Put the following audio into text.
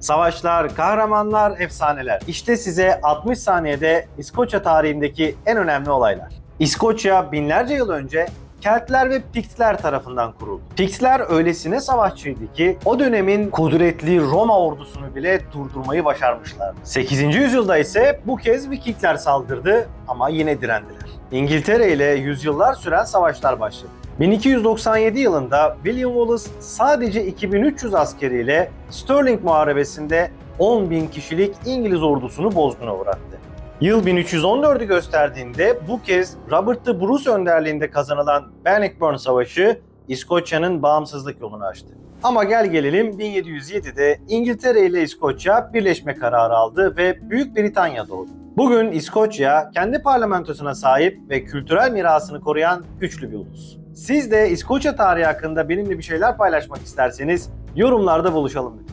Savaşlar, kahramanlar, efsaneler. İşte size 60 saniyede İskoçya tarihindeki en önemli olaylar. İskoçya binlerce yıl önce Keltler ve Pictler tarafından kuruldu. Pictler öylesine savaşçıydı ki o dönemin kudretli Roma ordusunu bile durdurmayı başarmışlardı. 8. yüzyılda ise bu kez Vikingler saldırdı ama yine direndiler. İngiltere ile yüzyıllar süren savaşlar başladı. 1297 yılında William Wallace sadece 2300 askeriyle Stirling Muharebesi'nde 10.000 kişilik İngiliz ordusunu bozguna uğrattı. Yıl 1314'ü gösterdiğinde bu kez Robert the Bruce önderliğinde kazanılan Bannockburn Savaşı İskoçya'nın bağımsızlık yolunu açtı. Ama gel gelelim 1707'de İngiltere ile İskoçya birleşme kararı aldı ve Büyük Britanya doğdu. Bugün İskoçya kendi parlamentosuna sahip ve kültürel mirasını koruyan güçlü bir ulus. Siz de İskoçya tarihi hakkında benimle bir şeyler paylaşmak isterseniz yorumlarda buluşalım lütfen.